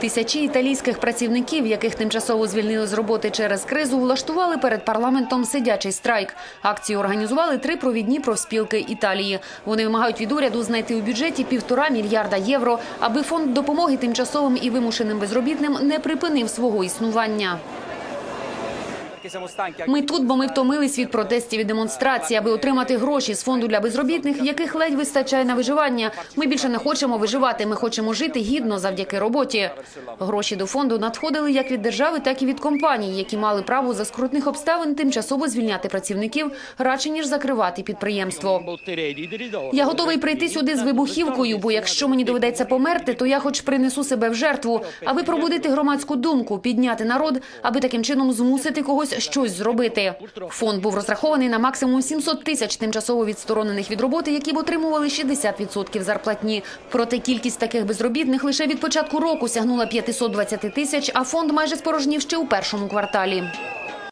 Тисячі італійських працівників, яких тимчасово звільнили з роботи через кризу, влаштували перед парламентом сидячий страйк. Акцію організували три провідні профспілки Італії. Вони вимагають від уряду знайти у бюджеті півтора мільярда євро, аби фонд допомоги тимчасовим і вимушеним безробітним не припинив свого існування. Ми тут, бо ми втомились від протестів і демонстрацій, аби отримати гроші з фонду для безробітних, яких ледь вистачає на виживання. Ми більше не хочемо виживати. Ми хочемо жити гідно завдяки роботі. Гроші до фонду надходили як від держави, так і від компаній, які мали право за скрутних обставин тимчасово звільняти працівників, радше ніж закривати підприємство. Я готовий прийти сюди з вибухівкою, бо якщо мені доведеться померти, то я хоч принесу себе в жертву, аби пробудити громадську думку, підняти народ, аби таким чином змусити когось щось зробити. Фонд був розрахований на максимум 700 тисяч тимчасово відсторонених від роботи, які б отримували 60% зарплатні. Проте кількість таких безробітних лише від початку року сягнула 520 тисяч, а фонд майже спорожнів ще у першому кварталі.